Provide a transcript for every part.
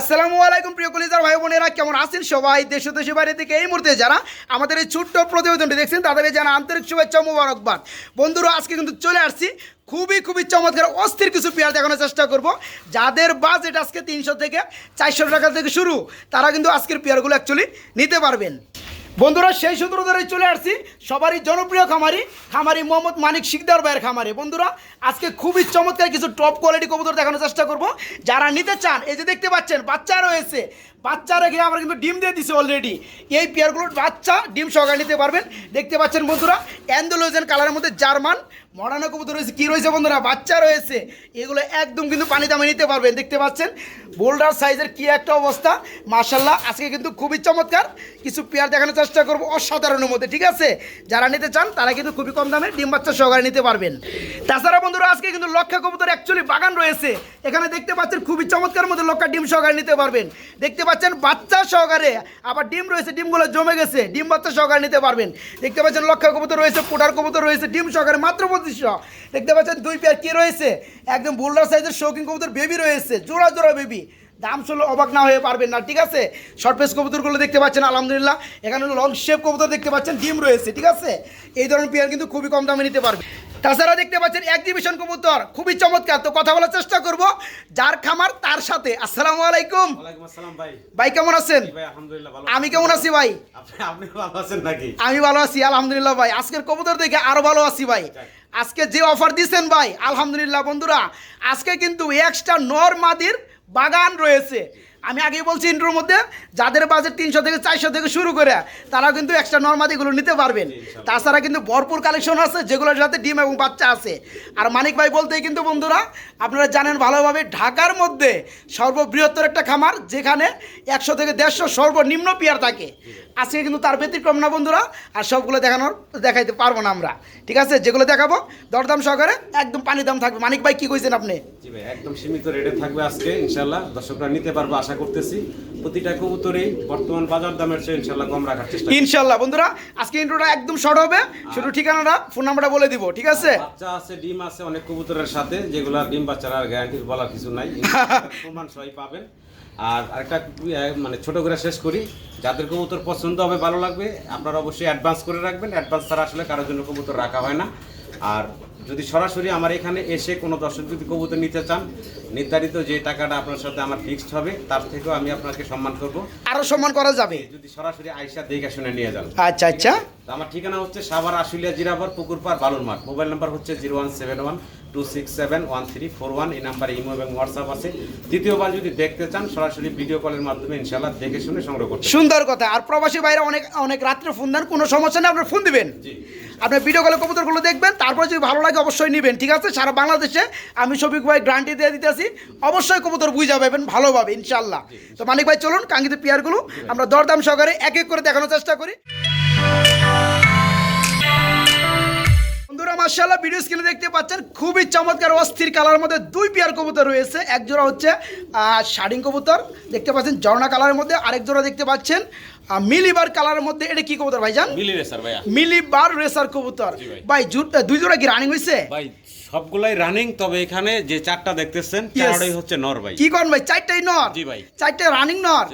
আসসালামু আলাইকুম প্রিয় কলিজার ভাই বোনেরা, কেমন আছেন সবাই? দেশ দেশে বাইরে থেকে এই মুহূর্তে যারা আমাদের এই ছোট্ট প্রতিবেদনটি দেখছেন, তাদের যেন আন্তরিক শুভেচ্ছা মুবারকবাদ। বন্ধুরা, আজকে কিন্তু চলে আসছি খুবই খুবই চমৎকার, অস্থির কিছু পেয়ার দেখানোর চেষ্টা করব। যাদের বাজেট আজকে তিনশো থেকে চারশো টাকা থেকে শুরু, তারা কিন্তু আজকের পেয়ারগুলো অ্যাকচুয়ালি নিতে পারবেন। বন্ধুরা, সেই সূত্র ধরে চলে আসছি সবারই জনপ্রিয় খামারি খামারি মোহাম্মদ মানিক শিকদার ভাইয়ের খামারি। বন্ধুরা, আজকে খুবই চমৎকার কিছু টপ কোয়ালিটি কবুতর দেখানোর চেষ্টা করব। যারা নিতে চান, এই যে দেখতে পাচ্ছেন, বাচ্চা রয়েছে। বাচ্চা রেখে আমরা কিন্তু ডিম দিয়ে দিছি অলরেডি এই পেয়ারগুলোর বাচ্চা ডিম সহকারে নিতে পারবেন। দেখতে পাচ্ছেন বন্ধুরা অ্যান্ডোলোজেন কালারের মধ্যে জার্মান মডার্ন কবুতর রয়েছে। কী রয়েছে বন্ধুরা? বাচ্চা রয়েছে। এগুলো একদম কিন্তু পানি দামে নিতে পারবেন। দেখতে পাচ্ছেন? বোল্ডার সাইজের কি একটা অবস্থা। মার্শাল্লাহ আজকে কিন্তু খুবই চমৎকার। কিছু পেয়ার দেখানোর চেষ্টা করব অসাধারণের মধ্যে, ঠিক আছে? যারা নিতে চান, তারা কিন্তু খুবই কম দামে ডিম বাচ্চা সহকারে নিতে পারবেন। তাছাড়া বন্ধুরা, আজকে কিন্তু লক্ষা কবুতর অ্যাকচুয়ালি বাগান রয়েছে। এখানে দেখতে পাচ্ছেন, খুবই চমৎকার মধ্যে লক্ষা ডিম সহকারে নিতে পারবেন। দেখতে পাচ্ছেন, বাচ্চা সহকারে আবার ডিম রয়েছে, ডিমগুলো জমে গেছে। ডিম বাচ্চা সহকারে নিতে পারবেন। দেখতে পাচ্ছেন, লক্ষা কবুতর রয়েছে, পোটার কবুতর রয়েছে, ডিম সহকারে। মাত্র পঁচিশশো দেখতে পাচ্ছেন দুই পেয়ার কি রয়েছে? একদম বোল্ডার সাইজের শৌখিন কবুতর বেবি রয়েছে। জোড়া জোড়া বেবি দাম শুনলে অবাক না হয়ে পারবেন না ঠিক আছে? শর্ট পেস কবুতরগুলো দেখতে পাচ্ছেন আলহামদুলিল্লাহ। এখানে লং শেপ কবুতর দেখতে পাচ্ছেন ডিম রয়েছে ঠিক আছে? এই ধরনের পেয়ার কিন্তু খুবই কম দামে নিতে পারবে। তাছাড়া দেখতে পাচ্ছেন এক্সিবিশন কবুতর খুবই চমৎকার। তো কথা বলার চেষ্টা করব যার খামার তার সাথে। আসসালামু আলাইকুম। ভাই। কেমন আছেন? আমি কেমন আছি ভাই? আমি ভালো আছি আলহামদুলিল্লাহ ভাই। আজকের কবুতর দেখে আরও ভালো আছি ভাই। আজকে যে অফার দিচ্ছেন ভাই আলহামদুলিল্লাহ বন্ধুরা আজকে কিন্তু এক্সট্রা নর মাদির বাগান রয়েছে। আমি আগেই বলছি ইন্ট্রোর মধ্যে যাদের বাজেট তিনশো থেকে চারশো থেকে শুরু করে তারা কিন্তু এক্সট্রা নর্মাদিগুলো নিতে পারবেন। তাছাড়া কিন্তু ভরপুর কালেকশন আছে যেগুলোর সাথে ডিম এবং বাচ্চা আছে। আর মানিক ভাই বলতেই কিন্তু বন্ধুরা আপনারা জানেন ভালোভাবে ঢাকার মধ্যে সর্ববৃহত্তর একটা খামার যেখানে একশো থেকে দেড়শো সর্বনিম্ন পেয়ার থাকে। আজকে কিন্তু তার ব্যতিক্রম না বন্ধুরা আর সবগুলো দেখানোর দেখাইতে পারব না আমরা। ঠিক আছে? যেগুলো দেখাবো দরদাম সহকারে একদম পানি দাম থাকবে। মানিক ভাই কি কইছেন আপনি? একদম সীমিত রেটে থাকবে আজকে ইনশাল্লাহ দর্শকরা নিতে পারব আশা করতেছি প্রতিটা কবুতরেই বর্তমান বাজার দামের চেয়ে ইনশাল্লাহ কম রাখার চেষ্টা। ইনশাল্লাহ বন্ধুরা আজকে ইন্ট্রোটা একদম শর্ট হবে। শুধু ঠিকানাটা ফোন নাম্বারটা বলে দিব ঠিক আছে? বাচ্চা আছে ডিম আছে অনেক কবুতরের সাথে যেগুলা ডিম বাচ্চারা আর গ্যারান্টি বলার কিছু নাই। প্রমাণ সবাই পাবেন। আর আরেকটা মানে ছোট করে শেষ করি। যাদের কবুতর পছন্দ হবে ভালো লাগবে আপনারা অবশ্যই অ্যাডভান্স করে রাখবেন। অ্যাডভান্স ছাড়া আসলে কারোর জন্য কবুতর রাখা হয় না। আর যদি সরাসরি আমার এখানে এসে কোনো দর্শক যদি কবুতর নিতে চান নির্ধারিত যে টাকাটা আপনার সাথে আমার ফিক্সড হবে তার থেকেও আমি আপনাকে সম্মান করব। আরও সম্মান করা যাবে? যদি সরাসরি আয়সা দেখে শুনে নিয়ে যান। আচ্ছা আচ্ছা। আমার ঠিকানা হচ্ছে সাভার আশুলিয়া জিরাবার পুকুরপাড় বালুর মাঠ মোবাইল নাম্বার হচ্ছে zero one seven one two six seven one three four one. এই নাম্বারে ইমো এবং হোয়াটসঅ্যাপ আছে। দ্বিতীয়বার যদি দেখতে চান সরাসরি ভিডিও কলের মাধ্যমে ইনশাল্লাহ দেখে শুনে সংগ্রহ করতে সুন্দর কথা। আর প্রবাসী বাইরে অনেক অনেক রাত্রে ফোন দেন কোনো সমস্যা নেই আপনার ফোন দিবেন। জি। আপনার ভিডিও কলে কবুতরগুলো দেখবেন তারপরে যদি ভালো লাগে অবশ্যই নেবেন ঠিক আছে? সারা বাংলাদেশে আমি শফিক ভাই গ্রান্টি দিয়ে দিতেছি অবশ্যই কবুতর বুঝে পাবেন ভালোভাবে ইনশাল্লাহ তো মানিক ভাই চলুন কাঙ্ক্ষিত পেয়ারগুলো আমরা দরদাম সহকারে এক এক করে দেখানোর চেষ্টা করি। মার্শাল্লাহ ভিডিও স্ক্রিনে দেখতে পাচ্ছেন খুবই চমৎকার অস্থির কালার মধ্যে দুই পেয়ার কবুতর রয়েছে। এক জোড়া হচ্ছে শাডিং কবুতর দেখতে পাচ্ছেন ঝর্ণা কালারের মধ্যে। আরেক জোড়া দেখতে পাচ্ছেন মিলিবার কালারের মধ্যে। এটা কি কবুতর ভাইজান? মিলি রেসার ভাই ভাইয়া। মিলিবার রেসার কবুতর। ভাই। ভাই দুই জোড়া কি রানিং হয়েছে ভাই সবগুলাই রানিং তবে এখানে যে চারটা দেখতেছেন চারটাই হচ্ছে নর ভাই। কি কোন ভাই? চারটাই নর? জি ভাই। চারটে রানিং নর?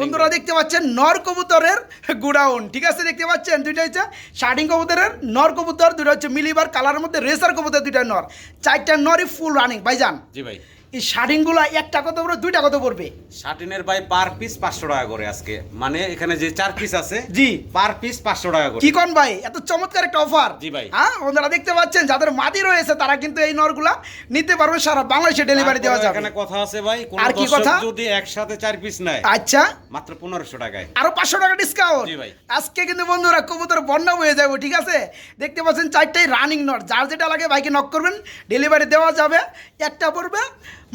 বন্ধুরা দেখতে পাচ্ছেন নর কবুতরের গুডাউন। ঠিক আছে দেখতে পাচ্ছেন? দুইটা হচ্ছে শার্টিং কবুতরের নর কবুতর দুইটা হচ্ছে মিলিবার কালারের মধ্যে রেসার কবুতর দুইটা নর। চারটা নরই ফুল রানিং ভাইজান। জি ভাই। এই শার্টিংগুলো একটা কত পড়বে দুইটা কত পড়বে? শার্টিনের ভাই পার পিস পাঁচশো টাকা করে আজকে। মানে এখানে যে চার পিস আছে জি। পার পিস পাঁচশো টাকা করে। কি কোন ভাই? এত চমৎকার একটা অফার জি ভাই। হ্যাঁ বন্ধুরা দেখতে পাচ্ছেন যাদের মাদি রয়েছে তারা কিন্তু এই নরগুলা নিতে পারবে সারা বাংলাদেশে ডেলিভারি দেওয়া যাবে। এখানে কথা আছে ভাই কোন আর কি কথা? যদি একসাথে চার পিস নেয় আচ্ছা। মাত্র পনেরোশো টাকায়। আরও পাঁচশো টাকা ডিসকাউন্ট জি ভাই। আজকে কিন্তু বন্ধুরা কবুতর বন্যা হয়ে যাব ঠিক আছে? দেখতে পাচ্ছেন চারটাই রানিং নট যার যেটা লাগে বাইকে নক করবেন ডেলিভারি দেওয়া যাবে একটা পড়বে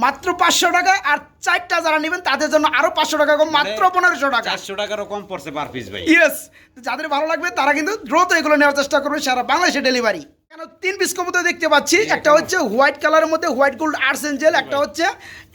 মাত্র পাঁচশো টাকা আর চারটা যারা নেবেন তাদের জন্য আরও পাঁচশো টাকা কম মাত্র পনেরোশো টাকা। চারশো টাকারও কম পড়ছে পার পিস ভাই। ইয়েস যাদের ভালো লাগবে তারা কিন্তু দ্রুত এগুলো নেওয়ার চেষ্টা করবে সারা বাংলাদেশে ডেলিভারি কেন? তিন পিস কবুতর দেখতে পাচ্ছি। একটা হচ্ছে হোয়াইট কালারের মধ্যে হোয়াইট গোল্ড আর্টস এঞ্জেল একটা হচ্ছে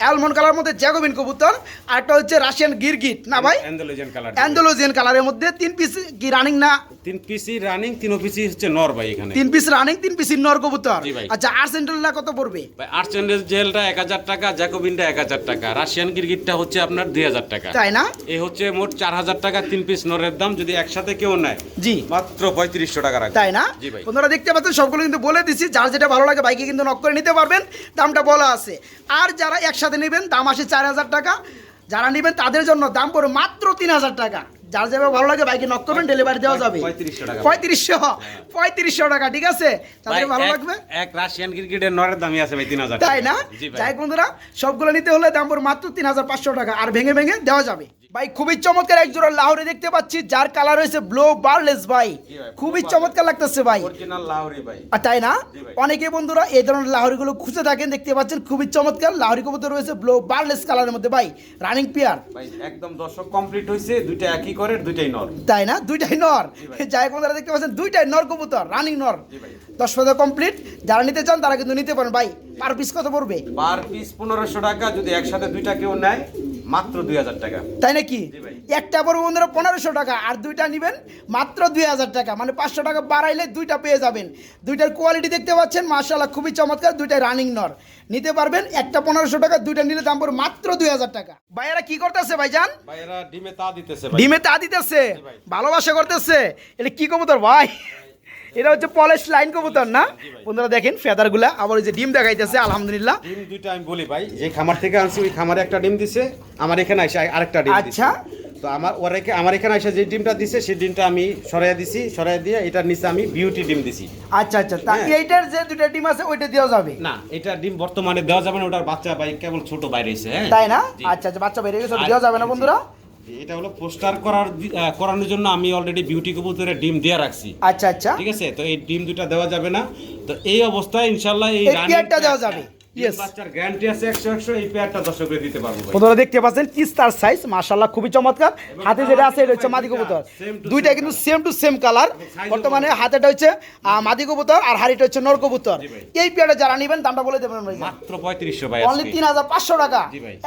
অ্যালমন্ড কালারের মধ্যে জ্যাকোবিন কবুতর আর একটা হচ্ছে রাশিয়ান গিরগিট না ভাই? অ্যান্ডালোজিয়ান কালার অ্যান্ডোলোজিয়ান কালারের মধ্যে তিন পিস কি রানিং না? তিন পিসি রানিং তিন পিসি হচ্ছে নর ভাই এখানে। তিন পিস রানিং তিন পিস নর কবুতর। আচ্ছা আর্টস এঞ্জেলটা কত পড়বে? ভাই আর্চেন্ডের জেলটা এক হাজার টাকা জ্যাকোবিনটা এক হাজার টাকা। রাশিয়ান গিরগিটটা হচ্ছে আপনার দুই হাজার টাকা। তাই না? এই হচ্ছে মোট চার হাজার টাকা তিন পিস নরের দাম যদি একসাথে কেউ নেয়। জি। মাত্র পঁয়ত্রিশশো টাকা রাখবে। তাই না? জি ভাই। বন্ধুরা দেখতে পাচ্ছেন সবগুলো কিন্তু বলে দিচ্ছি যার যেটা ভালো লাগে বাইকে কিন্তু নক করে নিতে পারবেন। দামটা বলা আছে। আর যারা একসাথে নেবেন দাম আসে চার হাজার টাকা। যারা নেবেন তাদের জন্য দাম পড়ে মাত্র তিন হাজার টাকা। যার যেভাবে ভালো লাগে বাইকে নক করবেন ডেলিভারি দেওয়া যাবে। পঁয়ত্রিশশো টাকা। পঁয়ত্রিশশো। টাকা ঠিক আছে? তাদের ভালো লাগবে? এক রাশিয়ান ক্রিকেটের নরের দামই আছে ভাই তিন হাজার তাই না? যাই বন্ধুরা সবগুলো নিতে হলে দাম পড়ে মাত্র তিন হাজার পাঁচশো টাকা। আর ভেঙে ভেঙে দেওয়া যাবে। ভাই খুবই চমৎকার এক জোড়া লাহোরে দেখতে পাচ্ছি যার কালার হয়েছে ব্লো বারলেস ভাই। খুবই চমৎকার লাগতেছে ভাই। লাহোরি আর তাই না? অনেকে বন্ধুরা এই ধরনের লাহরিগুলো খুঁজে থাকেন দেখতে পাচ্ছেন খুবই চমৎকার। লাহরি কবুতর রয়েছে ব্লো বারলেস কালারের মধ্যে ভাই রানিং পেয়ার একদম দর্শক কমপ্লিট হয়েছে দুইটা একই করে দুইটাই নর। তাই না? দুইটাই নর। যাই বন্ধুরা দেখতে পাচ্ছেন দুইটাই নর কবুতর রানিং নর। দশ পনেরো কমপ্লিট যারা নিতে চান তারা কিন্তু নিতে পারেন ভাই। পার পিস কত পড়বে? পার পিস পনেরোশো টাকা যদি একসাথে দুইটা কেউ নেয় মাত্র দুই হাজার টাকা। তাই নাকি? একটা পড়বে বন্ধুরা পনেরোশো টাকা আর দুইটা নেবেন মাত্র দুই হাজার টাকা। মানে পাঁচশো টাকা বাড়াইলে দুইটা পেয়ে যাবেন। দুইটার কোয়ালিটি দেখতে পাচ্ছেন মার্শাল্লাহ খুবই চমৎকার দুইটাই রানিং নর নিতে পারবেন একটা পনেরোশো টাকা দুইটা নিলে দাম পড়বে মাত্র দুই হাজার টাকা। ভাইয়ারা কি করতেছে ভাইজান? ভাই এরা ডিমে তা দিতেছে ভাই। ডিমে তা দিতেছে ভালোবাসা করতেছে। এটা কি কবুতর ভাই? এটা হচ্ছে পলিশ লাইন কবুতর না? বন্ধুরা দেখেন ফেদারগুলা আবার ওই যে ডিম দেখাইতেছে আলহামদুলিল্লাহ। ডিম দুইটা আমি বলি ভাই যে খামার থেকে আনছি ওই খামারে একটা ডিম দিছে আমার এখানে এসে আরেকটা ডিম আচ্ছা। তো আমার ওরা এখা- আমার এখানে এসে যে ডিমটা দিছে সেই ডিমটা আমি সরাইয়া দিছি সরাইয়া দিয়ে এটার নিচে আমি বিউটি ডিম দিছি। আচ্ছা আচ্ছা। তা হ্যাঁ। এইটার যে দুইটা ডিম আছে ওইটা দেওয়া যাবে? না এটা ডিম বর্তমানে দেওয়া যাবে না ওটার বাচ্চা ভাই কেবল ছোট বাইরে হ্যাঁ। তাই না? আচ্ছা আচ্ছা বাচ্চা বাইরে গেছে দেওয়া যাবে না। বন্ধুরা? এটা হলো পোস্টার করার করানোর জন্য আমি অলরেডি বিউটি কবুতরে ডিম দিয়ে রাখছি। আচ্ছা আচ্ছা। ঠিক আছে? তো এই ডিম দুটা দেওয়া যাবে না। তো এই অবস্থায় ইনশাল্লাহ এই রানিংটা দেওয়া যাবে। বন্ধুরা দেখতে পাচ্ছেন কি স্টার সাইজ খুবই চমৎকার। হাতে যেটা আছে এটা হচ্ছে মাদি দুইটা কবুতর দুইটা কিন্তু সেম টু সেম কালার বর্তমানে হাতেটা হচ্ছে মাদি কবুতর আর হাড়িটা হচ্ছে নর কবুতর। এই পেয়ারটা যারা নেবেন দামটা বলে দেবেন ভাই। মাত্র পঁয়ত্রিশশো অনলি তিন হাজার পাঁচশো টাকা।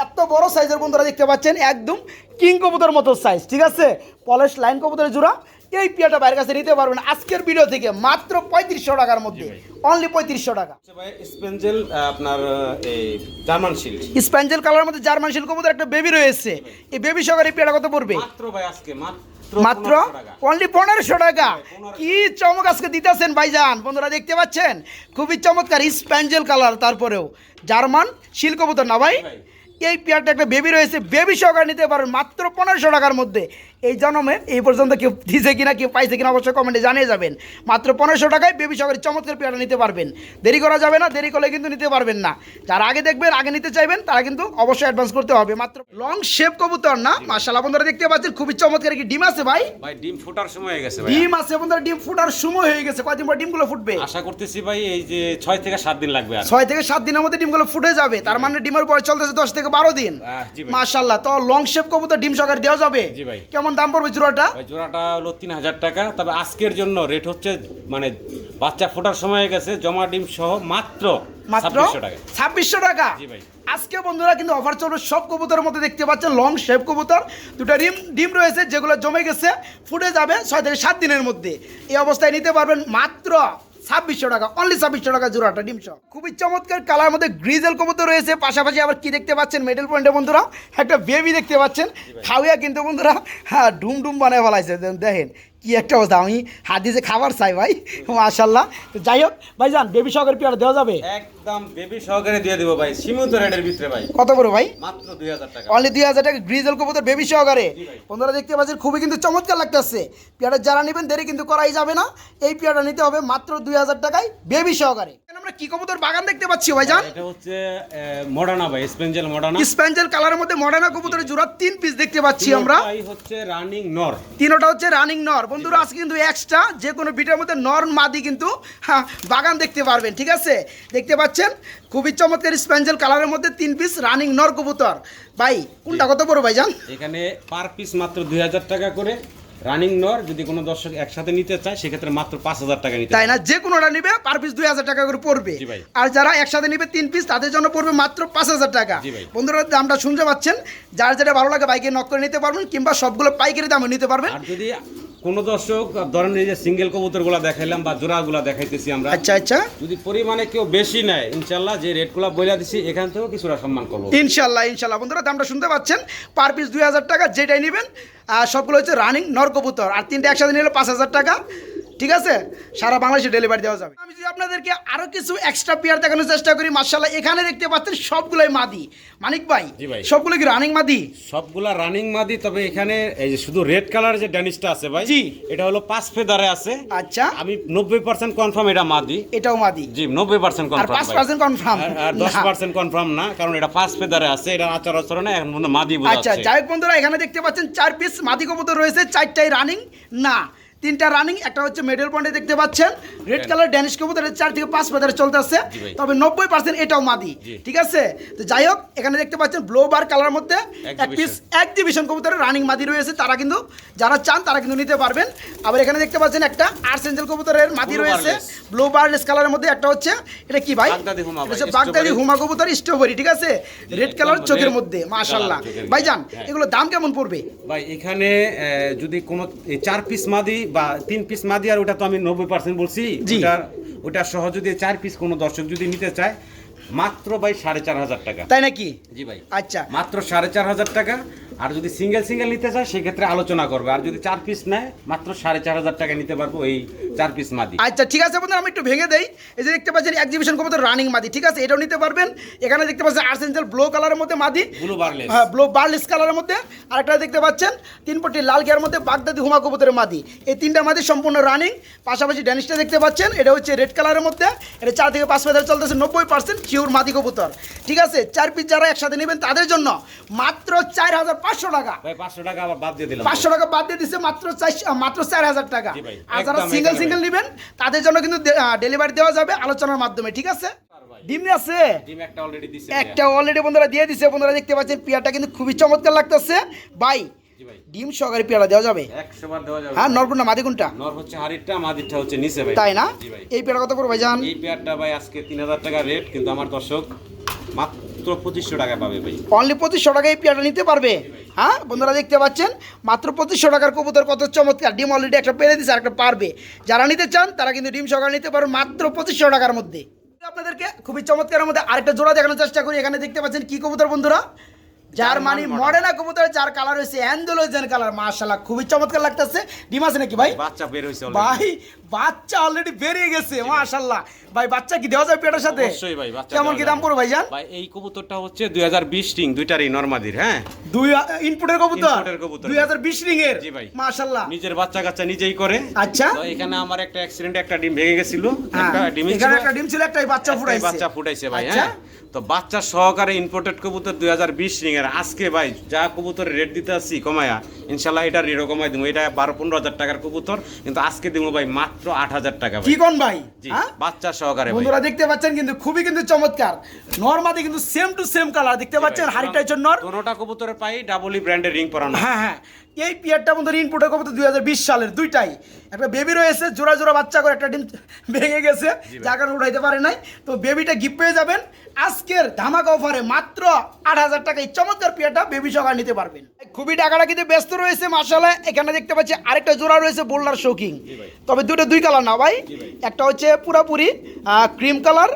এত বড় সাইজের বন্ধুরা দেখতে পাচ্ছেন একদম কিং কবুতর মতো সাইজ ঠিক আছে? পলেশ লাইন কবুতরের জোড়া। এই পিয়াটা বাইরের কাছে নিতে পারবেন। আজকের ভিডিও থেকে মাত্র পঁয়ত্রিশশো টাকার মধ্যে। অনলি পঁয়ত্রিশশো টাকা। স্পেঞ্জেল আহ, আপনার এই জার্মান শিল্ড স্প্যাঞ্জেল কালার মধ্যে জার্মান শিল কবুতর একটা বেবি রয়েছে। এই বেবি সহকারে পেয়াটা কত পড়বে? মাত্র ভাই আজকে মাত্র মাত্র অনলি পনেরোশো টাকা। 1500 কি চমক আজকে দিতেছেন ভাইজান। বন্ধুরা দেখতে পাচ্ছেন? খুবই চমৎকার স্প্যাঞ্জেল কালার তারপরেও। জার্মান শিল কবুতর না ভাই? ভাই। এই পেয়ারটা একটা বেবি রয়েছে। বেবি সহকারে নিতে পারেন মাত্র পনেরোশো টাকার মধ্যে। এই জন্মে এই পর্যন্ত কেউ দিছে কিনা কেউ পাইছে কিনা অবশ্যই কমেন্টে জানিয়ে যাবেন। মাত্র পনেরোশো টাকায় বেবি সহকারে চমৎকার পেয়ারটা নিতে পারবেন। দেরি করা যাবে না দেরি করলে কিন্তু নিতে পারবেন না। যারা আগে দেখবেন আগে নিতে চাইবেন তারা কিন্তু অবশ্যই অ্যাডভান্স করতে হবে। মাত্র লং শেপ কবুতর না? মাশাআল্লাহ বন্ধুরা দেখতে পাচ্ছেন খুবই চমৎকার কি ডিম আছে ভাই। ভাই ডিম ফোটার সময় হয়ে গেছে ভাই। ডিম আছে বন্ধুরা ডিম ফুটার সময় হয়ে গেছে। কয়দিন পর ডিমগুলো ফুটবে? আশা করতেছি ভাই এই যে ছয় থেকে সাত দিন লাগবে আর। ছয় থেকে সাত দিনের মধ্যে ডিমগুলো ফুটে যাবে। তার মানে ডিমের পরে চলতেছে দশ থেকে বারো দিন। মাশাল্লাহ তো লং শেপ কবুতর ডিম সহকারে দেওয়া যাবে। ভাই। কেমন দাম পড়বে জোড়াটা? জোড়াটা হলো তিন হাজার টাকা। তবে আজকের জন্য রেট হচ্ছে মানে বাচ্চা ফোটার সময় হয়ে গেছে জমা ডিম সহ মাত্র মাত্র ছাব্বিশশো টাকা। আজকে বন্ধুরা কিন্তু অফার চলবে সব কবুতরের মধ্যে দেখতে পাচ্ছেন লং শেপ কবুতর। দুটো ডিম ডিম রয়েছে যেগুলো জমে গেছে ফুটে যাবে ছয় থেকে সাত দিনের মধ্যে। এই অবস্থায় নিতে পারবেন মাত্র ছাব্বিশশো টাকা অনলি ছাব্বিশশো টাকা জোড়াটা ডিম সহ। খুবই চমৎকার কালার মধ্যে গ্রিজেল কবুতর রয়েছে পাশাপাশি আবার কি দেখতে পাচ্ছেন? মেডেল পয়েন্টে বন্ধুরা একটা বেবি দেখতে পাচ্ছেন। খাওয়া কিন্তু বন্ধুরা হ্যাঁ ডুম ডুম বানায় ফেলাইছে দেখেন কি একটা অবস্থা? আমি হাত দিয়ে খাবার চাই ভাই মাশাল্লাহ তো যাই হোক ভাই যান বেবি সহকারে পেয়ার দেওয়া যাবে? একদম বেবি সহকারে দিয়ে দিব ভাই সীমিত রেটের ভিতরে ভাই। কত বড় ভাই? মাত্র দুই হাজার টাকা। অনলি দুই হাজার টাকা গ্রিজেল কবুতর বেবি সহকারে বন্ধুরা দেখতে পাচ্ছেন খুবই কিন্তু চমৎকার লাগতেছে। পেয়ারটা যারা নেবেন দেরি কিন্তু করাই যাবে না। এই পেয়ারটা নিতে হবে মাত্র দুই হাজার টাকায় বেবি সহকারে আমরা কি কবুতর বাগান দেখতে পাচ্ছি ভাইজান? এটা হচ্ছে মডার্না ভাই স্পেঞ্জেল স্প্যাঞ্জেল কালারের মধ্যে মডার্না কবুতরের জোড়া তিন পিস দেখতে পাচ্ছি আমরা। তিনটাই হচ্ছে রানিং নর। তিনোটা হচ্ছে রানিং নর। বন্ধুরা আজকে কিন্তু এক্সট্রা যে কোনো বিটের মধ্যে নর মাদি কিন্তু বাগান দেখতে পারবেন ঠিক আছে? দেখতে পাচ্ছেন? খুবই চমৎকার স্প্যাঞ্জেল কালারের মধ্যে তিন পিস রানিং নর কবুতর। ভাই কোনটা কত বড় ভাইজান? এখানে পার পিস মাত্র দুই হাজার টাকা করে রানিং নর যদি কোনো দর্শক একসাথে নিতে চায় সেক্ষেত্রে মাত্র পাঁচ হাজার টাকা নিতে তাই না? যে কোনোটা নিবে পার পিস দুই হাজার টাকা করে পড়বে। আর যারা একসাথে নিবে তিন পিস তাদের জন্য পড়বে মাত্র পাঁচ হাজার টাকা। বন্ধুরা দামটা শুনতে পাচ্ছেন? যার যেটা ভালো লাগে বাইকে নক করে নিতে পারবেন কিংবা সবগুলো পাইকারি দামে নিতে পারবেন। আর যদি কোনো দর্শক ধরেন এই যে সিঙ্গেল কবুতরগুলো দেখাইলাম বা জোড়াগুলো দেখাইতেছি আমরা আচ্ছা আচ্ছা। যদি পরিমাণে কেউ বেশি নেয় ইনশাল্লাহ যে রেটগুলো বইলা দিছি এখান থেকেও কিছুটা সম্মান করব। ইনশাল্লাহ ইনশাল্লাহ। বন্ধুরা দামটা শুনতে পাচ্ছেন। পার পিস দুই হাজার টাকা যেটাই নেবেন সবগুলো হচ্ছে রানিং নর কবুতর। আর তিনটে একসাথে নিলে পাঁচ হাজার টাকা। ঠিক আছে? সারা বাংলাদেশে ডেলিভারি দেওয়া যাবে। আমি যদি আপনাদেরকে আরও কিছু এক্সট্রা পেয়ার দেখানোর চেষ্টা করি মার্শাল্লাহ এখানে দেখতে পাচ্ছেন সবগুলোই মাদি। মানিক ভাই। সবগুলো কি রানিং মাদি? সবগুলা রানিং মাদি তবে এখানে এই যে শুধু রেড কালার যে ড্যানিশটা আছে ভাই জি। এটা হলো পাঁচ ফেদারে আছে। আচ্ছা। আমি নব্বই পার্সেন্ট কনফার্ম এটা মাদি। এটাও মাদি? জি নব্বই পার্সেন্ট আর কনফার্ম পাঁচ পার্সেন্ট কনফার্ম আর দশ পার্সেন্ট কনফার্ম না কারণ এটা পাঁচ ফেদারে আছে এটা আচার আচরণে এখন মাদি আচ্ছা যাই বন্ধুরা এখানে দেখতে পাচ্ছেন চার পিস মাদি কবুতর রয়েছে চারটাই রানিং না। তিনটা রানিং একটা হচ্ছে মেডেল পয়েন্টে দেখতে পাচ্ছেন। রেড কালার ড্যানিশ কবুতরের চার থেকে পাঁচ পাতারে চলতেছে তবে নব্বই পার্সেন্ট এটাও মাদি ঠিক আছে? তো যাই হোক এখানে দেখতে পাচ্ছেন ব্লো বার কালার মধ্যে এক। পিস এক্সিবিশন কবুতরের রানিং মাদি রয়েছে তারা কিন্তু যারা চান তারা কিন্তু নিতে পারবেন। আবার এখানে দেখতে পাচ্ছেন একটা আর্সেঞ্জেল কবুতরের মাদি রয়েছে। ব্লু বার্লেস কালারের মধ্যে একটা হচ্ছে এটা কি ভাই? বাগদাদি হুমা কবুতর স্ট্রবেরি ঠিক আছে? রেড কালার চোখের মধ্যে মাশাল্লাহ ভাইজান হ্যাঁ। এগুলো দাম কেমন পড়বে? ভাই এখানে যদি কোনো চার পিস মাদি বা তিন পিস মাদি আর ওটা তো আমি নব্বই পার্সেন্ট বলছি জি। ওটার ওটা সহ যদি চার পিস কোনো দর্শক যদি নিতে চায় মাত্র ভাই সাড়ে চার হাজার টাকা। তাই নাকি? জি ভাই। আচ্ছা। মাত্র সাড়ে চার হাজার টাকা আর যদি সিঙ্গেল সিঙ্গেল নিতে চায় সেক্ষেত্রে আলোচনা করবে। আর যদি চার পিস নেয় মাত্র সাড়ে চার হাজার টাকা নিতে পারব এই চার পিস মাদি। আচ্ছা ঠিক আছে বন্ধুরা আমি একটু ভেঙে দেই। এই যে দেখতে পাচ্ছেন এক্সিবিশন কবুতর রানিং মাদি ঠিক আছে? এটাও নিতে পারবেন। এখানে দেখতে পাচ্ছেন আর্সেঞ্জেল ব্লু কালারের মধ্যে মাদি। ব্লু বার্লেস হ্যাঁ ব্লু বার্লিস কালারের মধ্যে। আরেকটা দেখতে পাচ্ছেন তিন পট্টি লাল গিয়ার মধ্যে বাগদাদি হুমা কবুতরের মাদি। এই তিনটা মাদি সম্পূর্ণ রানিং পাশাপাশি ড্যানিশটা দেখতে পাচ্ছেন এটা হচ্ছে রেড কালারের মধ্যে। এটা চার থেকে পাঁচ মেজার চলতেছে নব্বই পার্সেন্ট কিউর মাদি কবুতর। ঠিক আছে? চার পিস যারা একসাথে নেবেন তাদের জন্য মাত্র চার হাজার পাঁচশো টাকা। ভাই পাঁচশো টাকা আবার বাদ দিয়ে দিলাম। পাঁচশো টাকা বাদ দিয়ে দিচ্ছে মাত্র মাত্র চার হাজার টাকা। আর যারা সিঙ্গেল সিঙ্গেল নেবেন। তাদের জন্য কিন্তু ডেলিভারি দেওয়া যাবে আলোচনার মাধ্যমে ঠিক আছে? ডিম আছে? ডিম একটা অলরেডি দিচ্ছে একটা অলরেডি বন্ধুরা দিয়ে দিছে। বন্ধুরা দেখতে পাচ্ছেন পেয়ারটা কিন্তু খুবই চমৎকার লাগতেছে। বাই ভাই। ডিম সহকারে পেয়ারা দেওয়া যাবে। একশো বার দেওয়া যাবে। হ্যাঁ নরকুন্ডা মাদি কোনটা নর হচ্ছে মাদিরটা হচ্ছে নিচে ভাই। তাই না? এই পেয়ারা কত করে ভাইজান? এই পেয়ারটা ভাই আজকে তিন হাজার টাকা রেট কিন্তু আমার দর্শক মাত্র পঁচিশশো টাকা পাবে ভাই। অনলি পঁচিশশো টাকা এই পেয়ারটা নিতে পারবে? হ্যাঁ? বন্ধুরা দেখতে পাচ্ছেন? মাত্র পঁচিশশো টাকার কবুতর কত চমৎকার। ডিম অলরেডি একটা পেরে দিচ্ছে আর একটা পারবে। যারা নিতে চান তারা কিন্তু ডিম সহকারে নিতে পারবে মাত্র পঁচিশশো টাকার মধ্যে। আপনাদেরকে খুবই চমৎকারের মধ্যে আরেকটা জোড়া দেখানোর চেষ্টা করি। এখানে দেখতে পাচ্ছেন কি কবুতর বন্ধুরা? জার্মানি মডেনা কবুতর যার কালার হয়েছে অ্যান্ডোলোজেন কালার মাশাআল্লাহ খুবই চমৎকার লাগতেছে। ডিম আছে নাকি ভাই? বাচ্চা বের হয়েছে ভাই বাচ্চা অলরেডি বেরিয়ে গেছে মাশাআল্লাহ। ভাই বাচ্চা কি দেওয়া যায় পেটের সাথে? অবশ্যই ভাই, বাচ্চা কেমন কি দাম। পড়বে ভাইজান? ভাই এই কবুতরটা হচ্ছে দুই হাজার বিশ টিং দুইটারই নর্মাদির হ্যাঁ? দুই ইনপুটের কবুতর? ইনপুটের কবুতর। দুই হাজার বিশ রিং এর? জি ভাই। মাশাআল্লাহ। নিজের বাচ্চা কাচ্চা নিজেই করে। আচ্ছা। তো এখানে আমার একটা অ্যাক্সিডেন্ট একটা ডিম ভেঙে গেছিল হ্যাঁ, একটা ডিম এখানে একটা ডিম ছিল একটাই বাচ্চা ফুটাইছে। বাচ্চা ফুটাইছে ভাই আচ্ছা। হ্যাঁ? তো বাচ্চা সহকারে ইম্পোর্টেড কবুতর দুই হাজার বিশ রিং এর। আজকে ভাই যা কবুতরের রেট দিতে আসছি কমায়া ইনশাল্লাহ এটা রেটও কমাই দিব। এটা বারো পনেরো হাজার টাকার কবুতর কিন্তু আজকে দিব ভাই মাত্র আট হাজার টাকা কি কোন ভাই? হ্যাঁ? বাচ্চা সহকারে বন্ধুরা দেখতে পাচ্ছেন কিন্তু খুবই কিন্তু চমৎকার। নর্মাদি কিন্তু সেম টু সেম কালার দেখতে পাচ্ছেন? হাড়িটার জন্য নর দোনোটা কবুতরের পাই ডাবলি ব্র্যান্ডের রিং পরানো। হ্যাঁ হ্যাঁ। এই পিয়ারটা বন্ধু ইনপুটের কবুতর দুই হাজার বিশ সালের দুইটাই। একটা বেবি রয়েছে জোড়া জোড়া বাচ্চা করে একটা ডিম ভেঙে গেছে জায়গাটা উঠাইতে পারে নাই। তো বেবিটা গিফট পেয়ে যাবেন। আজকের ধামাকা অফারে মাত্র আট হাজার টাকা এই চমৎকার পিয়ারটা বেবি সকাল নিতে পারবেন। খুবই টাকাটা কিন্তু ব্যস্ত রয়েছে মার্শালে এখানে দেখতে পাচ্ছি আরেকটা জোড়া রয়েছে বোল্ডার শোকিং তবে দুটো দুই কালার না ভাই। একটা হচ্ছে পুরাপুরি ক্রিম কালার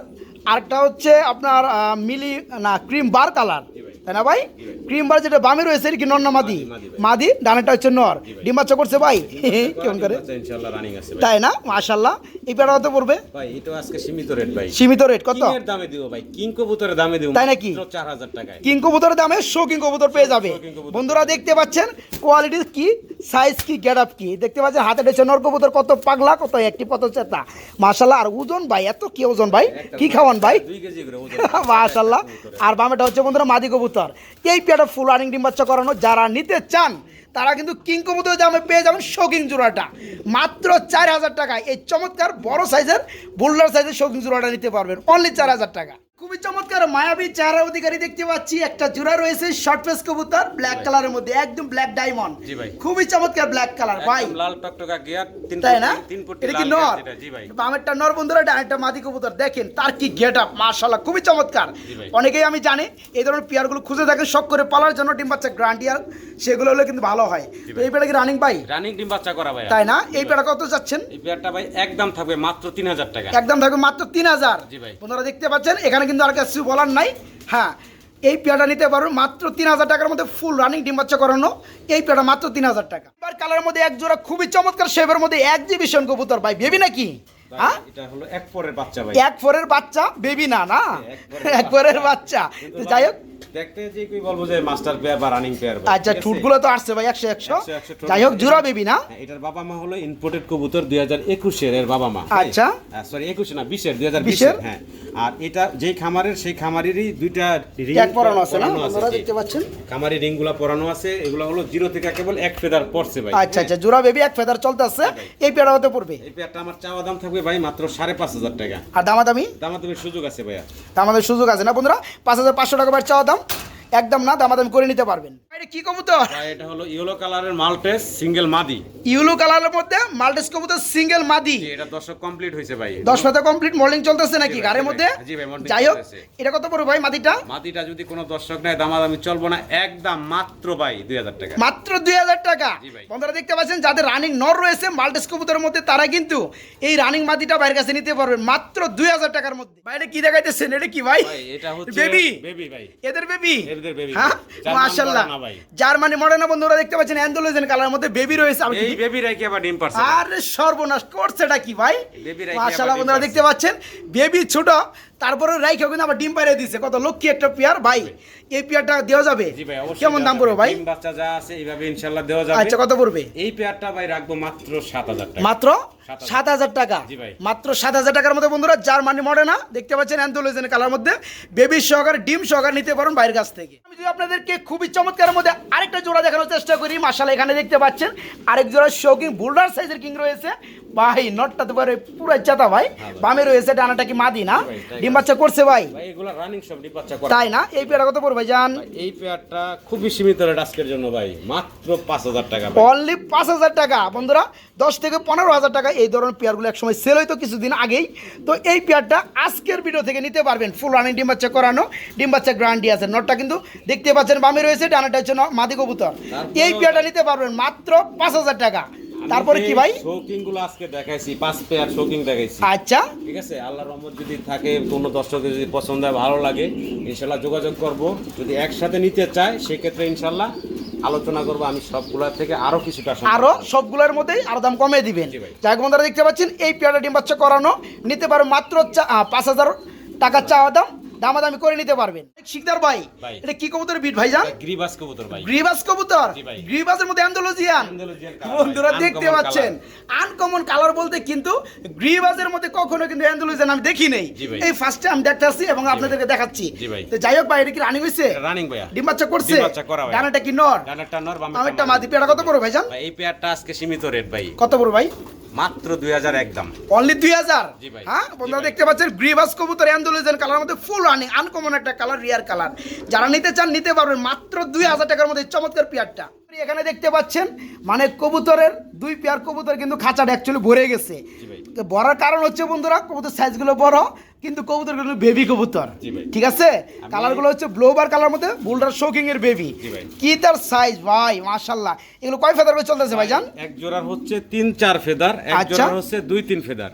আরেকটা হচ্ছে আপনার মিলি না ক্রিম বার কালার তাই না ভাই? ক্রিম বার যেটা বামে রয়েছে কি নর না মাদি? মাদি ডানেরটা হচ্ছে নর। ডিম বাচ্চা করছে ভাই? কেমন করে? তাই না? মাশাল্লাহ এই পেয়ারা কত পড়বে? ভাই এটা আজকে সীমিত রেট ভাই। সীমিত রেট কত? এর দামে দিব ভাই? কিং কবুতরের দামে দিব। তাই নাকি? চার হাজার টাকায়। কিং কবুতরের দামে শো কিং কবুতর পেয়ে যাবে। বন্ধুরা দেখতে পাচ্ছেন কোয়ালিটি কি সাইজ কি গেট আপ কি? দেখতে পাচ্ছেন হাতে ডেছে নর কবুতর কত পাগলা কত একটি কত চেতা। মাশাল্লাহ আর ওজন ভাই এত কি ওজন ভাই? কি খাওয়ান ভাই? মাশাল্লাহ আর বামেটা হচ্ছে বন্ধুরা মাদি কবুতর। এই পেয়ারটা ফুল রানিং ডিম বাচ্চা করানো, যারা নিতে চান, তারা কিন্তু কিং কবুতর দামে পেয়ে যাবেন শৌকিং জোড়াটা। মাত্র চার হাজার টাকা এই চমৎকার বড় সাইজের বোল্ডার সাইজের শৌকিং জোড়াটা নিতে পারবেন। অনলি চার হাজার টাকা। খুবই চমৎকার মায়াবী চেহারা অধিকারী দেখতে পাচ্ছি। একটা জোড়া রয়েছে শর্ট ফেস কবুতর ব্ল্যাক কালারের মধ্যে একদম ব্ল্যাক ডায়মন্ড জি ভাই। খুবই চমৎকার ব্ল্যাক কালার ভাই। লাল টকটকা গিয়ার তিন তাই না? এটা কি নর? জি ভাই। বামেরটা নর বন্ধুরা ডানেরটা মাদি কবুতর। দেখেন তার কি গেট আপ মাশাল্লাহ খুবই চমৎকার। অনেকেই আমি জানি এই ধরনের পেয়ারগুলো খুঁজে থাকেন শখ করে পালার জন্য ডিম বাচ্চা গ্রান্ডিয়ার সেগুলো হলে কিন্তু ভালো হয়। তো এই পেয়ারটা কি রানিং ভাই? রানিং ডিম বাচ্চা করা ভাই তাই না? এই পেয়ারটা কত যাচ্ছেন? এই পেয়ারটা ভাই একদম থাকবে মাত্র তিন হাজার টাকা। একদম থাকবে মাত্র তিন হাজার। জি ভাই। বন্ধুরা দেখতে পাচ্ছেন এখানে কিন্তু আর কিছু বলার নাই। হ্যাঁ এই পেয়াটা নিতে পারো মাত্র তিন হাজার টাকার মধ্যে ফুল রানিং ডিম বাচ্চা করানো। এই পেয়াটা মাত্র তিন হাজার টাকা। এবার কালারের মধ্যে এক জোড়া খুবই চমৎকার শেপের মধ্যে এক্সিবিশন কবুতর। ভাই ভেবি নাকি? হ্যাঁ? এক পরের বাচ্চা এক ফোরের বাচ্চা? বেবি না না? এক ফোরের বাচ্চা। যাই হোক। দেখতে যে কি বলব যে মাস্টার পেয়ার বা রানিং পেয়ার আচ্ছা ঠুটগুলো তো আসছে ভাই একশো একশো। 100, 100 যাই হোক জোড়া বেবি না? হ্যাঁ, এটার বাবা মা হলো ইম্পোর্টেড কবুতর দুই হাজার একুশের এর বাবা মা আচ্ছা। সরি একুশে না বিশের দুই হাজার 20 বিশের? হ্যাঁ। আর এটা যেই খামারের সেই খামারেরই দুইটা এক পরানো আছে না? আপনারা দেখতে পাচ্ছেন? খামারি রিংগুলা পরানো আছে এগুলো হলো জিরো থেকে কেবল এক ফেদার পড়ছে ভাই। আচ্ছা আচ্ছা জোড়া বেবি এক ফেদার চলতে আসছে এই পেয়ারটা হতে পড়বে? এই পেয়ারটা আমার চাওয়া দাম থাকবে ভাই মাত্র সাড়ে পাঁচ হাজার টাকা। আর দামাদামি? দামা তুমি সুযোগ আছে ভাইয়া। আমাদের সুযোগ আছে না বন্ধুরা? পাঁচ হাজার পাঁচশো টাকা বার চাওয়া দাম। একদম না দামাদামি করে নিতে পারবেন। এটা কি কবুতর? এটা হলো ইয়েলো কালারের মাল্টেস সিঙ্গেল মাদি। ইউলো কালারের মধ্যে মাল্টিস কবুতর সিঙ্গেল মাদি। এটা কমপ্লিট হয়েছে ভাই। পাতা কমপ্লিট মর্নিং চলতেছে নাকি? গাড়ির মধ্যে? যাই হোক এটা কত পড়বে ভাই মাদিটা? মাদিটা যদি কোনো দর্শক নেয় দামাদামি চলবো না একদম মাত্র ভাই দুই হাজার টাকা। মাত্র দুই হাজার টাকা। বন্ধুরা দেখতে পাচ্ছেন যাদের রানিং নর রয়েছে মাল্টিস কবুতরের মধ্যে তারা কিন্তু এই রানিং মাদিটা বাইরের কাছে নিতে পারবে মাত্র দুই হাজার টাকার মধ্যে। বাইরে কি দেখাইতেছেন? এটা কি ভাই? ভাই এটা হচ্ছে বেবি বেবি ভাই। এদের বেবি এদের baby হ্যাঁ। মাশাআল্লাহ। ভাই। জার্মানি মডার্ন বন্ধুরা দেখতে পাচ্ছেন অ্যান্ডোলোজেন কালারের মধ্যে বেবি রয়েছে আমি এই বেবি রাইকে আবার ডিম পারছে আরে সর্বনাশ করছে এটা কি ভাই? বেবি রাইখে মাশাআল্লাহ বন্ধুরা দেখতে পাচ্ছেন বেবি ছোট তারপরে রাইখেও কিন্তু আবার ডিম পাইরে দিছে কত লক্ষ্মী একটা পেয়ার ভাই। এই পেয়ারটা দেওয়া যাবে? কেমন দাম। পড়বে ভাই? বাচ্চা যা আছে এইভাবে ইনশাআল্লাহ দেওয়া যাবে। আচ্ছা কত পড়বে? এই পেয়ারটা ভাই রাখব মাত্র সাত হাজার টাকা। মাত্র সাত হাজার। সাত হাজার টাকা? মাত্র সাত হাজার টাকার মধ্যে বন্ধুরা জার্মানি মডেনা দেখতে পাচ্ছেন অ্যান্থোলোজেন কালার মধ্যে বেবি সহকারে ডিম সহকারে নিতে পারেন বাইরের কাছ থেকে। আমি যদি আপনাদেরকে খুবই চমৎকারের মধ্যে আরেকটা জোড়া দেখানোর চেষ্টা করি মাসালা এখানে দেখতে পাচ্ছেন আরেক জোড়া শৌকিং বুলডার সাইজের কিং রয়েছে। ভাই নটটা তো পারে পুরো চাতা ভাই বামে রয়েছে ডানাটা কি মাদি না? ডিম বাচ্চা করছে ভাই? তাই না? এই পেয়ারা কত পড়বে জান ভাই, এই পেয়ারটা খুবই সীমিত রেট আজকের জন্য ভাই মাত্র পাঁচ হাজার টাকা অনলি পাঁচ হাজার টাকা। বন্ধুরা দশ থেকে পনেরো হাজার টাকা এই ধরনের পেয়ারগুলো একসময় সেল হইতো কিছুদিন আগেই। তো এই পেয়ারটা আজকের ভিডিও থেকে নিতে পারবেন। ফুল রানিং ডিম বাচ্চা করানো ডিম বাচ্চা গ্রান্ডি আছে। নটটা কিন্তু দেখতে পাচ্ছেন বামে রয়েছে ডানাটা হচ্ছে মাদি কবুতর। এই পেয়ারটা নিতে পারবেন মাত্র পাঁচ হাজার টাকা। তারপরে কি ভাই? শৌকিংগুলো আজকে দেখাইছি পাঁচ পেয়ার শৌকিং দেখাইছি। আচ্ছা। ঠিক আছে? আল্লাহর রহমত যদি থাকে কোনো দর্শকের যদি পছন্দ হয় ভালো লাগে ইনশাল্লাহ যোগাযোগ করব। যদি একসাথে নিতে চায় সেক্ষেত্রে ইনশাল্লাহ আলোচনা করব আমি সবগুলা থেকে আরও কিছুটা আরও। সবগুলোর মধ্যেই আরও দাম কমিয়ে দিবেন। হোক বন্ধুরা দেখতে পাচ্ছেন এই পেয়ারটা ডিম বাচ্চা করানো। নিতে পারো মাত্র পাঁচ হাজার টাকা চাওয়া দাম। দামাদামি করে নিতে পারবেন। শিকদার ভাই ভাই। এটা কি কবুতর বিট ভাই জান? গ্রিবাস কবুতর ভাই। গ্রিবাস কবুতর? গ্রিবাসের মধ্যে অ্যান্ডোলজিয়ান। বন্ধুরা দেখতে পাচ্ছেন আনকমন কালার বলতে কিন্তু গ্রিবাসের মধ্যে কখনো কিন্তু অ্যান্ডোলজিয়ান আমি দেখি নেই। এই ফার্স্ট টাইম দেখতেছি এবং আপনাদেরকে দেখাচ্ছি। তো যাই হোক ভাই এটা কি রানিং হয়েছে রানিং ভাইয়া। ডিম বাচ্চা করছে? ডিম বাচ্চা করা ভাই। ডানাটা কি নর? ডানারটা নর আমেরটা মাদি। মাদি পেয়ারা কত পড়ো ভাই জান? ভাই, এই পেয়ারটা আজকে সীমিত রেট ভাই। কত পড়ো ভাই? মাত্র দুই হাজার একদম। অনলি দুই হাজার? জি ভাই। হ্যাঁ বন্ধুরা দেখতে পাচ্ছেন গ্রিভাস কবুতর অ্যান্ডোলজেন কালার মধ্যে ফুল রানিং আনকমন একটা কালার রিয়ার কালার যারা নিতে চান নিতে পারবেন মাত্র দুই হাজার টাকার মধ্যে চমৎকার পেয়ারটা। এখানে দেখতে পাচ্ছেন মানে কবুতরের দুই পেয়ার কবুতর কিন্তু খাঁচাটা অ্যাকচুয়ালি ভরে গেছে। ভরার কারণ হচ্ছে বন্ধুরা কবুতর সাইজগুলো বড় কিন্তু কবুতরগুলো বেবি কবুতর। ঠিক আছে? কালারগুলো হচ্ছে ব্লোবার কালার মধ্যে বুলডার শোকিং এর বেবি কি তার সাইজ ভাই মাশাল্লাহ এগুলো কয় ফেদার করে চলতেছে ভাইজান? এক জোড়ার হচ্ছে তিন চার ফেদার এক জোড়া জোড়ার হচ্ছে দুই তিন ফেদার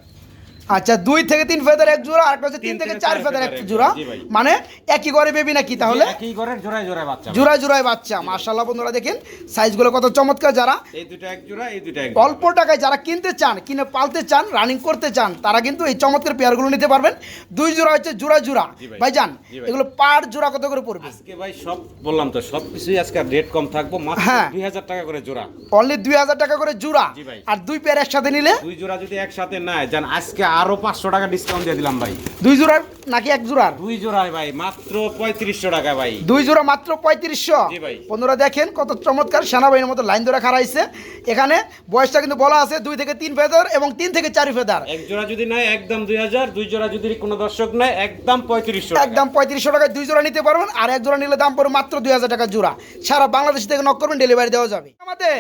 আচ্ছা দুই থেকে তিন ফেদার এক জোড়া আরেকটা হচ্ছে তিন থেকে চার ফেদার এক জোড়া। মানে একই ঘরে বেবি নাকি তাহলে? একই ঘরের জোড়ায় জোড়ায় বাচ্চা। জোড়ায় জোড়ায় বাচ্চা মাশাল্লাহ বন্ধুরা দেখেন সাইজগুলো কত চমৎকার যারা। এই দুটো এক জোড়া এই দুটো এক অল্প টাকায় যারা কিনতে চান কিনে পালতে চান রানিং করতে চান তারা কিন্তু এই চমৎকার পেয়ারগুলো নিতে পারবেন। দুই জোড়া হচ্ছে জোড়া। জোড়া ভাই। ভাইজান এগুলো পার জোড়া কত করে পড়বে? আজকে ভাই সব বললাম তো সব কিছুই আজকে রেট কম থাকব মাত্র হ্যাঁ। দুই হাজার টাকা করে জোড়া। অনলি দুই হাজার টাকা করে জোড়া। আর দুই পেয়ার একসাথে নিলে? দুই জোড়া যদি একসাথে নেয় যান আজকে আরও পাঁচশো টাকা ডিসকাউন্ট দিয়ে দিলাম ভাই। দুই জোড়ার নাকি এক জোড়ার? দুই জোড়ায় ভাই মাত্র পঁয়ত্রিশশো টাকা ভাই। দুই জোড়া মাত্র পঁয়ত্রিশশো। বন্ধুরা দেখেন কত চমৎকার সেনাবাহিনীর মতো লাইন ধরে খাড়াইছে এখানে বয়সটা কিন্তু বলা আছে দুই থেকে তিন ফেদার এবং তিন থেকে চারি ফেদার। এক জোড়া যদি নেয় একদম দুই হাজার দুই জোড়া যদি কোনো দর্শক নেয় একদম পঁয়ত্রিশশো একদম পঁয়ত্রিশশো টাকায় দুই জোড়া নিতে পারবেন আর এক জোড়া নিলে দাম পড়বে মাত্র দুই হাজার টাকা জোড়া। সারা বাংলাদেশ থেকে নক করবেন ডেলিভারি দেওয়া যাবে। আমাদের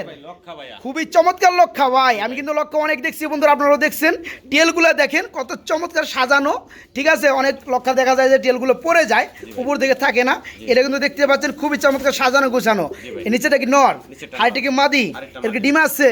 খুবই চমৎকার লক্ষা ভাই। আমি কিন্তু লক্ষ্য অনেক দেখছি বন্ধুরা আপনারাও দেখছেন। টেলগুলো দেখেন কত চমৎকার সাজানো। ঠিক আছে অনেক লক্ষা দেখা যায় যে টেলগুলো পড়ে যায় উপর দিকে থাকে না। এটা কিন্তু দেখতে পাচ্ছেন খুবই চমৎকার সাজানো গোছানো। নিচেটা কি নর? হাইটে কি মাদি? এর কি ডিম আছে?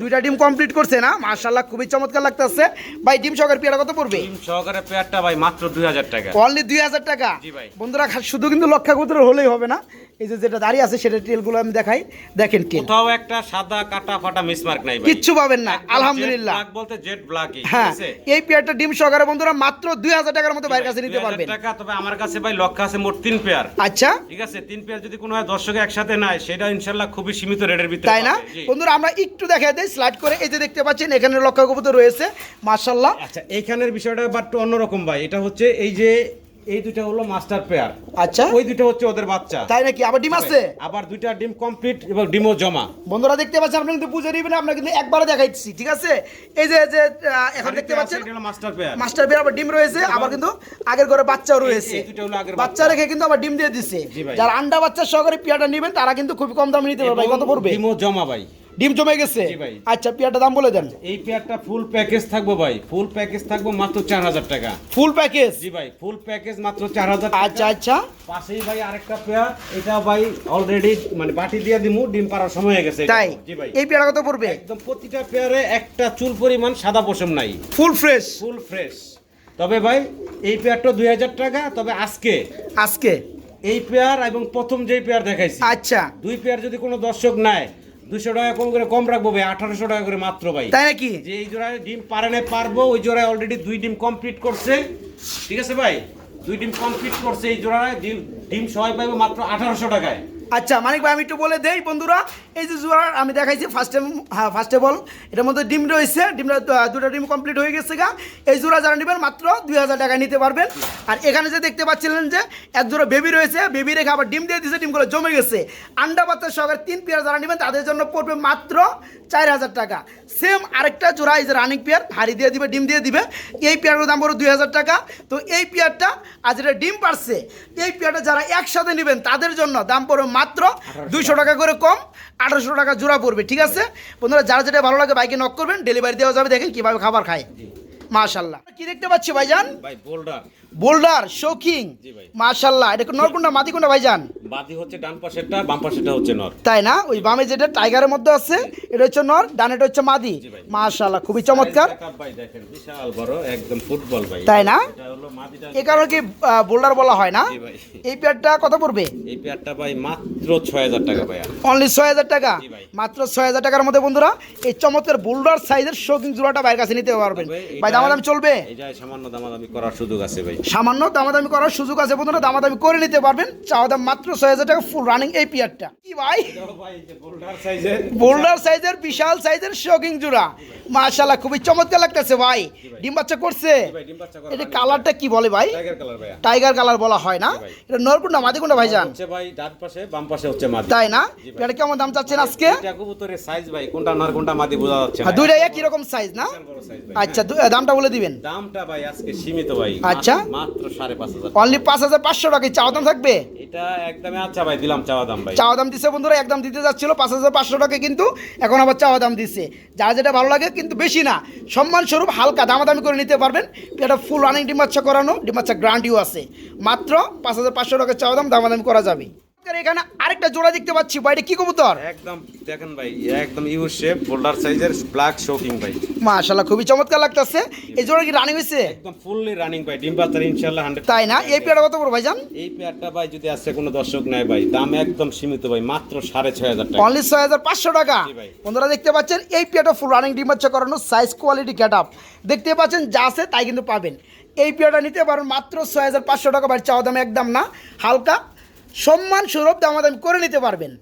দুইটা ডিম কমপ্লিট করছে। না? মার্শাল্লাহ খুবই চমৎকার লাগতেছে। ভাই ডিম সহকারে পেয়ারা কত পড়বে? ডিম সহকারে পেয়ারটা ভাই মাত্র দুই হাজার টাকা। অনলি দুই হাজার টাকা? জি ভাই। বন্ধুরা শুধু কিন্তু লক্ষা কবুতর হলেই হবে না। এই যে যেটা দাঁড়িয়ে আছে সেটা টেলগুলো আমি দেখাই। দেখেন টেল কোথাও একটা সাদা কাটা ফাটা মিসমার্ক নাই কিচ্ছু পাবেন না আলহামদুলিল্লাহ। ব্ল্যাক বলতে জেড ব্ল্যাকই হ্যাঁ এই পেয়ারটা ডিম সহকারে বন্ধুরা মাত্র দুই হাজার টাকার মতো বাইরের কাছে নিতে পারবেন। টাকা তবে আমার কাছে ভাই লক্ষ্য আছে মোট তিন পেয়ার। আচ্ছা। ঠিক আছে তিন পেয়ার যদি কোনো হয় দর্শকে একসাথে নেয় সেটা ইনশাল্লাহ খুবই সীমিত রেটের ভিতরে তাই না? বন্ধুরা আমরা একটু দেখা দেয় স্লাইড করে। এই যে দেখতে পাচ্ছেন এখানে লক্ষা কবুতর রয়েছে মার্শাল্লাহ আচ্ছা এইখানের বিষয়টা বাট অন্যরকম ভাই। এটা হচ্ছে এই যে এই দুইটা হলো মাস্টার পেয়ার আচ্ছা। ওই দুইটা হচ্ছে ওদের বাচ্চা। তাই নাকি? আবার ডিম আছে আবার দুইটা ডিম কমপ্লিট এবং ডিমও জমা। বন্ধুরা দেখতে পাচ্ছেন আপনি কিন্তু বুঝে নিবেন আমরা কিন্তু একবারে দেখাইছি ঠিক আছে? এই যে যে এখন দেখতে পাচ্ছেন এটা হলো মাস্টার পেয়ার মাস্টার বিয়ার আবার ডিম রয়েছে আবার কিন্তু আগের ঘরে বাচ্চাও রয়েছে এই দুটো হলো আগের বাচ্চা রেখে কিন্তু আবার ডিম দিয়ে দিচ্ছে যারা আন্ডা বাচ্চা সহকারে পিয়াটা নেবেন তারা কিন্তু খুব কম দামে নিতে পারবে কত পড়বে? ডিমও জমা ভাই। ডিম জমে গেছে। আচ্ছা পিয়াটা দাম বলে দেন। এই পেয়ারটা ফুল প্যাকেজ থাকব ভাই। ফুল প্যাকেজ থাকব মাত্র চার হাজার টাকা। ফুল প্যাকেজ জি ভাই ফুল প্যাকেজ মাত্র চার হাজার আচ্ছা আচ্ছা। পাশেই ভাই আরেকটা পেয়ার এটা ভাই অলরেডি মানে বাটি দিয়ে দিমু ডিম পাড়ার সময় হয়ে গেছে। তাই? জি ভাই। এই পেয়ারা কত পড়বে? একদম প্রতিটা পেয়ারে একটা চুল পরিমাণ সাদা পশম নাই। ফুল ফ্রেশ ফুল ফ্রেশ তবে ভাই এই পেয়ারটা দুই হাজার টাকা তবে আজকে আজকে? এই পেয়ার এবং প্রথম যেই পেয়ার দেখাইছি আচ্ছা। দুই পেয়ার যদি কোনো দর্শক নেয় দুশো টাকা কম করে কম রাখব ভাই আঠারোশো টাকা করে মাত্র ভাই। তাই নাকি? যে এই জোড়ায় ডিম পারে না পারব ওই জোড়ায় অলরেডি দুই ডিম কমপ্লিট করছে। ঠিক আছে ভাই? দুই ডিম কমপ্লিট করছে এই জোড়ায় ডিম ডিম সবাই পাইবো মাত্র আঠারোশো টাকায়। আচ্ছা মানিক ভাই, আমি একটু বলে দেই বন্ধুরা, এই যে জোয়ার, আমি দেখাইছি ফার্স্ট টাইম হ্যাঁ ফার্স্ট অফ এটার মধ্যে ডিম রয়েছে, ডিমটা দুটো ডিম কমপ্লিট হয়ে গেছে গা। এই জোড়া যারা নেবেন মাত্র দুই হাজার টাকায় নিতে পারবেন। আর এখানে যে দেখতে পাচ্ছিলেন যে, এক জোড়া বেবি রয়েছে বেবি রেখে আবার ডিম দিয়ে দিয়েছে ডিমগুলো জমে গেছে। আন্ডা বাচ্চা সহকারে তিন পেয়ার যারা নেবেন, তাদের জন্য পড়বে মাত্র চার হাজার টাকা। সেম আরেকটা জোড়া, এই যে রানিং পেয়ার হাড়ি দিয়ে দিবে, ডিম দিয়ে দিবে। এই পেয়ারের দাম পড়বে দুই হাজার টাকা। তো এই পেয়ারটা আজ এটা ডিম পারছে। এই পেয়ারটা যারা একসাথে নেবেন, তাদের জন্য দাম পড়বে মাত্র দুইশো টাকা করে কম আঠারোশো টাকা জোড়া পড়বে ঠিক আছে? বন্ধুরা যারা যেটা ভালো লাগে বাইকে নক করবেন ডেলিভারি দেওয়া যাবে দেখেন কীভাবে খাবার খায়। মাশাল্লাহ কি দেখতে পাচ্ছি ভাইজান? ভাই বোল্ডার বোল্ডার শোকিং ভাই। মাশাল্লাহ এটা নরকুন্ডা মাদিকুন্ডা ভাইজান? বাদি হচ্ছে ডান পাশেরটা বাম পাশেরটা হচ্ছে নর। তাই না? ওই বামে যেটা টাইগারের মধ্যে আছে এটা হচ্ছে নর ডান এটা হচ্ছে মাদি। মাশাল্লাহ খুবই চমৎকার। ভাই দেখেন বিশাল বড় একদম ফুটবল ভাই। তাই না? এটা হলো মাদিটা এ কারণে কি বোল্ডার বলা হয় না? এই পেয়ারটা কত পড়বে? এই পেয়ারটা ভাই মাত্র ছয় হাজার টাকা ভাইয়া। অনলি ছয় হাজার টাকা? মাত্র ছয় হাজার টাকার মধ্যে বন্ধুরা এই চমৎকার বোল্ডার সাইজের শোকিং জোড়াটা বাইরের কাছে নিতে পারবেন। ভাই দামাদামি চলবে? এটা সামান্য দামাদামি করার সুযোগ আছে ভাই। সামান্য দামাদামি করার সুযোগ আছে বন্ধুরা দামাদামি করে নিতে পারবেন। চাওয়া দাম মাত্র ছয় হাজার টাকা ফুল রানিং এই পিয়ারটা কি ভাই? বোল্ডার সাইজের বিশাল সাইজের শৌকিং জোড়া। মাশাল্লাহ খুবই চমৎকার লাগতেছে ভাই। ডিম বাচ্চা করছে? এটা কালারটা কি বলে ভাই? টাইগার কালার বলা হয় না? এটা নরকুন্ডা মাদিকুন্ডা ভাই ডান পাশে বাম পাশে হচ্ছে মাদি। তাই না? এটা কেমন দাম চাচ্ছেন আজকে? এটা কবুতরের সাইজ ভাই কোনটা নর কোনটা মাদি বোঝা যাচ্ছে না। হ্যাঁ, দুইটা একই রকম সাইজ না? আচ্ছা দামটা বলে দিবেন। দামটা ভাই আজকে সীমিত ভাই। আচ্ছা। মাত্র- মাত্র সাড়ে পাঁচ হাজার অনলি পাঁচ হাজার পাঁচশো টাকা। চাওয়া দাম থাকবে? এটা একদমই আচ্ছা ভাই দিলাম চাওয়া দাম ভাই। চাওয়া দাম দিচ্ছে বন্ধুরা একদম দিতে যাচ্ছিল পাঁচ হাজার পাঁচশো টাকা কিন্তু এখন আবার চাওয়া দাম দিচ্ছে যেটা ভালো লাগে কিন্তু বেশি না। সম্মান স্বরূপ হালকা দামাদামি করে নিতে পারবেন। এটা ফুল রানিং ডিমাচ্ছা করানো ডিমাচ্ছা গ্রান্টিও আছে। মাত্র পাঁচ হাজার পাঁচশো টাকা চাওয়া দাম দামাদামি করা যাবে। এখানে আরেকটা জোড়া দেখতে পাচ্ছি। বাইরে কি কবুতর? একদম দেখেন ভাই একদম ইউ শেপ বোল্ডার সাইজের ব্ল্যাক শোকিং ভাই। মাশাল্লাহ খুবই চমৎকার লাগতেছে। এই জোড়া কি রানিং হয়েছে একদম ফুললি রানিং ভাই ডিম ইনশাআল্লাহ হান্ড্রেড তাই না? এই পেয়ারটা কত ভাইজান? এই পেয়ারটা ভাই যদি কোনো দর্শক নেয় ভাই দাম একদম সীমিত ভাই মাত্র সাড়ে ছয় হাজার টাকা। অনলি ছয় হাজার পাঁচশো টাকা। ভাই। বন্ধুরা দেখতে পাচ্ছেন এই পেয়ারটা ফুল রানিং ডিমাচ্ছা করানো সাইজ কোয়ালিটি গেট আপ দেখতে পাচ্ছেন যা আছে তাই কিন্তু পাবেন। এই পেয়ারটা নিতে পারেন মাত্র ছয় হাজার পাঁচশো টাকা বাড়ি চাওয়া দাম একদম না হালকা। সম্মান সৌরভ দামাদামি করে নিতে পারবেন।